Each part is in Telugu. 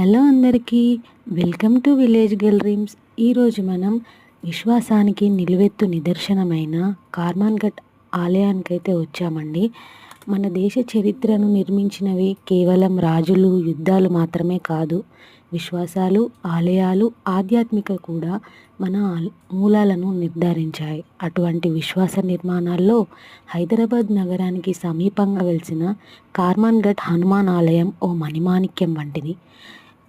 హలో అందరికీ welcome to village girl dreams. ఈరోజు మనం విశ్వాసానికి నిలువెత్తు నిదర్శనమైన కార్మాన్ఘట్ ఆలయానికైతే వచ్చామండి. మన దేశ చరిత్రను నిర్మించినవి కేవలం రాజులు యుద్ధాలు మాత్రమే కాదు విశ్వాసాలు ఆలయాలు ఆధ్యాత్మిక కూడా మన మూలాలను నిర్ధారించాయి. అటువంటి విశ్వాస నిర్మాణాల్లో హైదరాబాద్ నగరానికి సమీపంగా వెలిసిన కార్మాన్ఘట్ హనుమాన్ ఆలయం ఓ మణిమాణిక్యం వంటిది.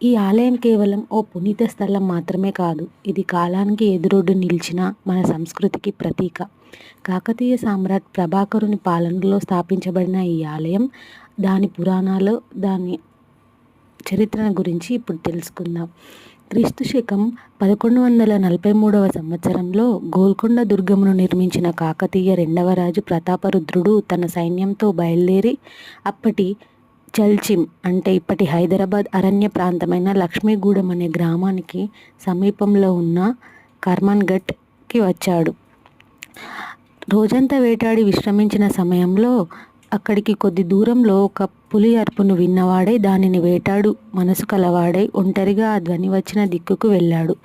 ఈ ఆలయం కేవలం ఓ పునీత స్థలం మాత్రమే కాదు ఇది కాలానికి ఎదురొడ్డు నిలిచిన మన సంస్కృతికి ప్రతీక. కాకతీయ సామ్రాట్ ప్రభాకరుని పాలనలో స్థాపించబడిన ఈ ఆలయం దాని పురాణాలు దాని చరిత్రను గురించి ఇప్పుడు తెలుసుకుందాం. క్రీస్తు శకం పదకొండు వందల నలభై మూడవ సంవత్సరంలో గోల్కొండ దుర్గమును నిర్మించిన కాకతీయ రెండవ రాజు ప్రతాపరుద్రుడు తన సైన్యంతో బయలుదేరి అప్పటి చల్చిం అంటే ఇప్పటి హైదరాబాద్ అరణ్య ప్రాంతమైన లక్ష్మీగూడెం అనే గ్రామానికి సమీపంలో ఉన్న కర్మన్ఘట్కి వచ్చాడు. రోజంతా వేటాడి విశ్రమించిన సమయంలో అక్కడికి కొద్ది దూరంలో ఒక పులి అరుపును విన్నవాడై దానిని వేటాడు. మనసు కలవాడై ఒంటరిగా ఆ ధ్వని వచ్చిన దిక్కుకు వెళ్ళాడు.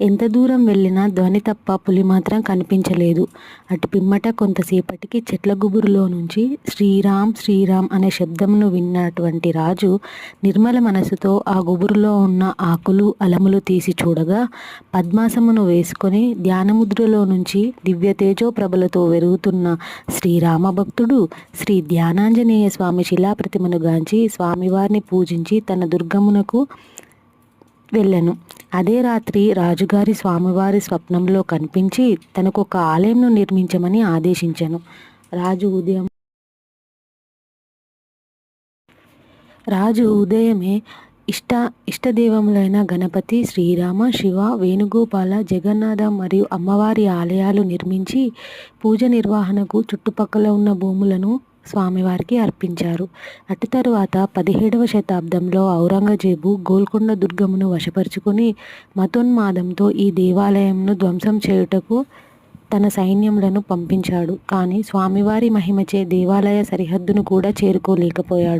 ఎంత దూరం వెళ్ళినా ధ్వని తప్ప పులి మాత్రం కనిపించలేదు. అటు పిమ్మట కొంతసేపటికి చెట్ల గుబురులో నుంచి శ్రీరామ్ శ్రీరామ్ అనే శబ్దమును విన్నటువంటి రాజు నిర్మల మనసుతో ఆ గుబురులో ఉన్న ఆకులు అలములు తీసి చూడగా పద్మాసమును వేసుకొని ధ్యానముద్రలో నుంచి దివ్య ప్రభలతో వెరుగుతున్న శ్రీరామ భక్తుడు శ్రీ ధ్యానాంజనేయ స్వామి శిలాప్రతిమను గాంచి స్వామివారిని పూజించి తన దుర్గమునకు వెళ్ళెను. అదే రాత్రి రాజుగారి స్వామివారి స్వప్నంలో కనిపించి తనకు ఒక ఆలయంను నిర్మించమని ఆదేశించాను. రాజు ఉదయం రాజు ఉదయమే ఇష్ట ఇష్టదేవములైన గణపతి శ్రీరామ శివ వేణుగోపాల జగన్నాథ మరియు అమ్మవారి ఆలయాలు నిర్మించి పూజ నిర్వహణకు చుట్టుపక్కల ఉన్న భూములను స్వామివారికి అర్పించారు. అటు తరువాత పదిహేడవ శతాబ్దంలో ఔరంగజేబు గోల్కొండ దుర్గమును వశపరుచుకొని మతోన్మాదంతో ఈ దేవాలయంను ధ్వంసం చేయుటకు తన సైన్యములను పంపించాడు. కానీ స్వామివారి మహిమచే దేవాలయ సరిహద్దును కూడా చేరుకోలేకపోయాడు.